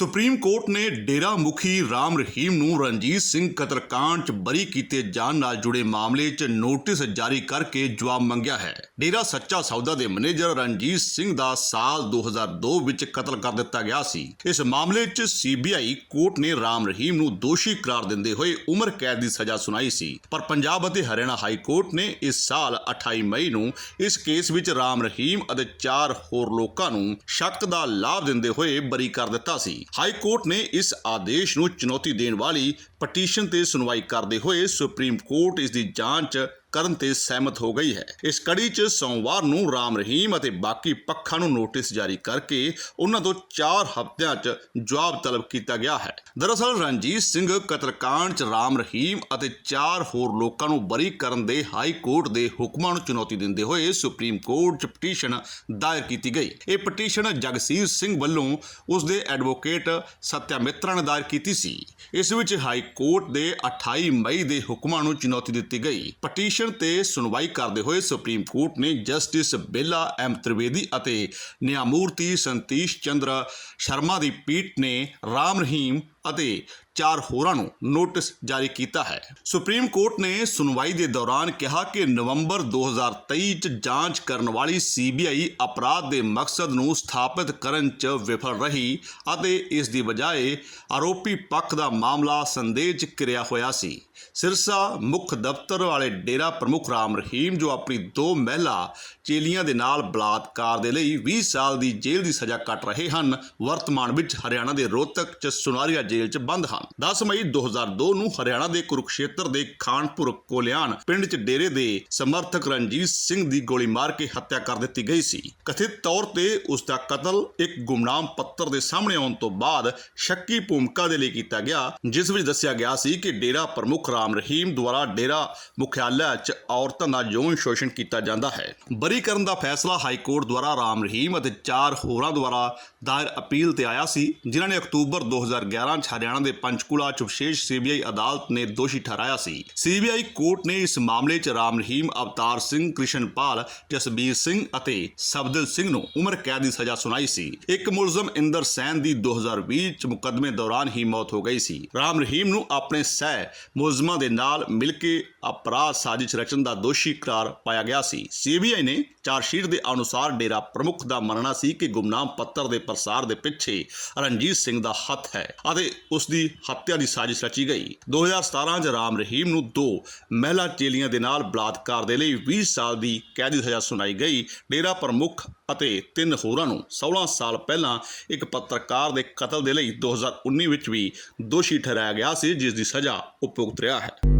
Supreme court ਨੇ ਡੇਰਾ ਮੁਖੀ ਰਾਮ ਰਹੀਮ ਨੂੰ ਰਣਜੀਤ ਸਿੰਘ ਕਤਲकांड 'ਚ ਬਰੀ ਕੀਤੇ ਜਾਣ ਨਾਲ ਜੁੜੇ ਮਾਮਲੇ 'ਚ ਨੋਟਿਸ ਜਾਰੀ ਕਰਕੇ ਜਵਾਬ ਮੰਗਿਆ ਹੈ। ਡੇਰਾ ਸੱਚਾ ਸੌਦਾ ਦੇ ਮੈਨੇਜਰ ਰਣਜੀਤ ਸਿੰਘ ਦਾ ਸਾਲ 2002 ਵਿੱਚ ਕਤਲ ਕਰ ਦਿੱਤਾ ਗਿਆ ਸੀ। ਇਸ ਮਾਮਲੇ 'ਚ ਸੀਬੀਆਈ ਕੋਰਟ ਨੇ ਰਾਮ ਰਹੀਮ ਨੂੰ ਦੋਸ਼ੀ ਕਰਾਰ ਦਿੰਦੇ ਹੋਏ ਉਮਰ ਕੈਦ ਦੀ ਸਜ਼ਾ ਸੁਣਾਈ ਸੀ। ਪਰ ਪੰਜਾਬ ਅਤੇ ਹਰਿਆਣਾ ਹਾਈ ਕੋਰਟ ਨੇ ਇਸ ਸਾਲ 28 ਮਈ ਨੂੰ ਇਸ ਕੇਸ ਵਿੱਚ ਰਾਮ ਰਹੀਮ ਅਤੇ ਚਾਰ ਹੋਰ ਲੋਕਾਂ ਨੂੰ ਸ਼ੱਕ ਦਾ ਲਾਭ ਦਿੰਦੇ ਹੋਏ ਬਰੀ ਕਰ ਦਿੱਤਾ ਸੀ। ਹਾਈ ਕੋਰਟ ਨੇ ਇਸ ਆਦੇਸ਼ ਨੂੰ ਚੁਣੌਤੀ ਦੇਣ ਵਾਲੀ ਪਟੀਸ਼ਨ ਤੇ ਸੁਣਵਾਈ ਕਰਦੇ ਹੋਏ ਸੁਪਰੀਮ ਕੋਰਟ ਇਸ ਦੀ ਜਾਂਚ ਕਰਨ ਤੇ ਸਹਿਮਤ ਹੋ ਗਈ ਹੈ। ਇਸ ਕੜੀ 'ਚ ਸੋਮਵਾਰ ਨੂੰ ਰਾਮ ਰਹੀਮ ਅਤੇ ਬਾਕੀ ਪੱਖਾਂ ਨੂੰ ਨੋਟਿਸ ਜਾਰੀ ਕਰਕੇ ਉਹਨਾਂ ਤੋਂ 4 ਹਫ਼ਤਿਆਂ 'ਚ ਜਵਾਬ ਤਲਬ ਕੀਤਾ ਗਿਆ ਹੈ। ਦਰਅਸਲ ਰਣਜੀਤ ਸਿੰਘ ਕਤਲकांड 'ਚ ਰਾਮ ਰਹੀਮ ਅਤੇ 4 ਹੋਰ ਲੋਕਾਂ ਨੂੰ ਬਰੀ ਕਰਨ ਦੇ ਹਾਈ ਕੋਰਟ ਦੇ ਹੁਕਮਾਂ ਨੂੰ ਚੁਣੌਤੀ ਦਿੰਦੇ ਹੋਏ ਸੁਪਰੀਮ ਕੋਰਟ 'ਚ ਪਟੀਸ਼ਨ ਦਾਇਰ ਕੀਤੀ ਗਈ। ਇਹ ਪਟੀਸ਼ਨ ਜਗਸੀਰ ਸਿੰਘ ਵੱਲੋਂ ਉਸ ਦੇ ਐਡਵੋਕੇਟ ਸਤਿਆ ਮਿੱਤਰਾ ਨੇ ਦਾਇਰ ਕੀਤੀ ਸੀ। ਇਸ ਵਿੱਚ ਹਾਈ ਕੋਰਟ ਦੇ 28 ਮਈ ਦੇ ਹੁਕਮਾਂ ਨੂੰ ਚੁਣੌਤੀ ਦਿੱਤੀ ਗਈ। ਪਟੀਸ਼ਨ ਤੇ ਸੁਣਵਾਈ ਕਰਦੇ ਹੋਏ ਸੁਪਰੀਮ ਕੋਰਟ ਨੇ ਜਸਟਿਸ ਬੇਲਾ ਐਮ ਤ੍ਰਿਵੇਦੀ ਅਤੇ ਨਿਆਮੂਰਤੀ ਸੰਤੀਸ਼ ਚੰਦਰ ਸ਼ਰਮਾ ਦੀ ਪੀਠ ਨੇ ਰਾਮ ਰਹੀਮ ਅਤੇ ਚਾਰ ਹੋਰਾਂ ਨੂੰ ਨੋਟਿਸ ਜਾਰੀ ਕੀਤਾ ਹੈ। ਸੁਪਰੀਮ ਕੋਰਟ ਨੇ ਸੁਣਵਾਈ ਦੇ ਦੌਰਾਨ ਕਿਹਾ ਕਿ ਨਵੰਬਰ 2023 ਚ ਜਾਂਚ ਕਰਨ ਵਾਲੀ ਸੀਬੀਆਈ ਅਪਰਾਧ ਦੇ ਮਕਸਦ ਨੂੰ ਸਥਾਪਿਤ ਕਰਨ ਚ ਵਿਫਲ ਰਹੀ ਅਤੇ ਇਸ ਦੀ ਬਜਾਏ ਆਰੋਪੀ ਪੱਖ ਦਾ ਮਾਮਲਾ ਸੰਦੇਹ ਚ ਕਿਰਿਆ ਹੋਇਆ ਸੀ। ਸਿਰਸਾ ਮੁੱਖ ਦਫ਼ਤਰ ਵਾਲੇ ਡੇਰਾ ਪ੍ਰਮੁੱਖ ਰਾਮ ਰਹੀਮ, ਜੋ ਆਪਣੀ ਦੋ ਮਹਿਲਾ ਚੇਲੀਆਂ ਦੇ ਨਾਲ ਬਲਾਤਕਾਰ ਦੇ ਲਈ 20 ਸਾਲ ਦੀ ਜੇਲ੍ਹ ਦੀ ਸਜ਼ਾ ਕੱਟ ਰਹੇ ਹਨ, ਵਰਤਮਾਨ ਵਿੱਚ ਹਰਿਆਣਾ ਦੇ ਰੋਹਤਕ ਚ ਸੁਨਾਰੀਆ ਜੇਲ੍ਹ 'ਚ ਬੰਦ ਹਨ। 10 ਮਈ 2002 ਨੂੰ ਹਰਿਆਣਾ ਦੇ ਕੁਰੂਕਸ਼ੇਤਰ ਦੇ ਖਾਨਪੁਰ ਕੋਲਿਆਣ ਪਿੰਡ 'ਚ ਡੇਰੇ ਦੇ ਸਮਰਥਕ ਰਣਜੀਤ ਸਿੰਘ ਦੀ ਗੋਲੀ ਮਾਰ ਕੇ ਹੱਤਿਆ ਕਰ ਦਿੱਤੀ ਗਈ ਸੀ। ਕਥਿਤ ਤੌਰ ਤੇ ਉਸ ਦਾ ਕਤਲ ਇੱਕ ਗੁਮਨਾਮ ਪੱਤਰ ਦੇ ਸਾਹਮਣੇ ਆਉਣ ਤੋਂ ਬਾਅਦ ਸ਼ੱਕੀ ਭੂਮਿਕਾ ਦੇ ਲਈ ਕੀਤਾ ਗਿਆ, ਜਿਸ ਵਿੱਚ ਦੱਸਿਆ ਗਿਆ ਸੀ ਕਿ ਡੇਰਾ ਪ੍ਰਮੁੱਖ ਰਾਮ ਰਹੀਮ ਦੁਆਰਾ ਡੇਰਾ ਮੁਖਿਆਲਾ 'ਚ ਔਰਤਾਂ ਦਾ ਯੌਨ ਸ਼ੋਸ਼ਣ ਕੀਤਾ ਜਾਂਦਾ ਹੈ। ਬਰੀ ਕਰਨ ਦਾ ਫੈਸਲਾ ਹਾਈ ਕੋਰਟ ਦੁਆਰਾ ਰਾਮ ਰਹੀਮ ਅਤੇ ਚਾਰ ਹੋਰਾਂ ਦੁਆਰਾ ਦਾਇਰ ਅਪੀਲ ਤੇ ਆਇਆ ਸੀ, ਜਿਨ੍ਹਾਂ ਨੇ ਅਕਤੂਬਰ 2011 ਚ ਹਰਿਆਣਾ ਦੇ ਪੰਚਕੂਲਾ ਚ ਵਿਸ਼ੇਸ਼ ਸੀਬੀਆਈ ਅਦਾਲਤ ਨੇ ਦੋਸ਼ੀ ਠਹਿਰਾਇਆ ਸੀ। ਸੀਬੀਆਈ ਕੋਰਟ ਨੇ ਇਸ ਮਾਮਲੇ ਚ ਰਾਮ ਰਹੀਮ, ਅਵਤਾਰ ਸਿੰਘ ਕ੍ਰਿਸ਼ਨਪਾਲ ਜਸਬੀਰ ਸਿੰਘ ਅਤੇ ਸਬਦਲ ਸਿੰਘ ਨੂੰ ਉਮਰ ਕੈਦ ਦੀ ਸਜ਼ਾ ਸੁਣਾਈ ਸੀ। ਇੱਕ ਮੁਲਜ਼ਮ ਇੰਦਰ ਸੈਨ ਦੀ 2020 ਚ ਮੁਕੱਦਮੇ ਦੌਰਾਨ ਹੀ ਮੌਤ ਹੋ ਗਈ ਸੀ। ਰਾਮ ਰਹੀਮ ਨੂੰ ਆਪਣੇ ਸਹਿ ਮੁਲਜ਼ਮਾਂ ਦੇ ਨਾਲ ਮਿਲ ਕੇ ਅਪਰਾਧ ਸਾਜ਼ਿਸ਼ ਰਚਨ ਦਾ ਦੋਸ਼ੀ ਕਰਾਰ ਪਾਇਆ ਗਿਆ ਸੀ। ਸੀਬੀਆਈ ਨੇ ਚਾਰਜਸ਼ੀਟ ਦੇ ਅਨੁਸਾਰ ਡੇਰਾ ਪ੍ਰਮੁੱਖ ਦਾ ਮੰਨਣਾ ਸੀ ਕਿ ਗੁਮਨਾਮ ਪੱਤਰ ਦੇ ਪ੍ਰਸਾਰ ਦੇ ਪਿੱਛੇ ਰਣਜੀਤ ਸਿੰਘ ਦਾ ਹੱਥ ਹੈ ਅਤੇ ਉਸ ਦੀ ਹੱਤਿਆ ਦੀ ਸਾਜ਼ਿਸ਼ ਰਚੀ ਗਈ। 2017 ਚ ਰਾਮ ਰਹੀਮ ਨੂੰ ਦੋ ਮਹਿਲਾ ਚੇਲੀਆਂ ਦੇ ਨਾਲ ਬਲਾਤਕਾਰ ਦੇ ਲਈ 20 ਸਾਲ ਦੀ ਕੈਦ ਦੀ ਸਜ਼ਾ ਸੁਣਾਈ ਗਈ। ਡੇਰਾ ਪ੍ਰਮੁੱਖ ਅਤੇ ਤਿੰਨ ਹੋਰਾਂ ਨੂੰ 16 ਸਾਲ ਪਹਿਲਾਂ ਇੱਕ ਪੱਤਰਕਾਰ ਦੇ ਕਤਲ ਦੇ ਲਈ 2019 ਵਿੱਚ ਵੀ ਦੋਸ਼ੀ ਠਹਿਰਾਇਆ ਗਿਆ ਸੀ, ਜਿਸ ਦੀ ਸਜ਼ਾ ਉਪਯੁਕਤ ਰਿਹਾ ਹੈ।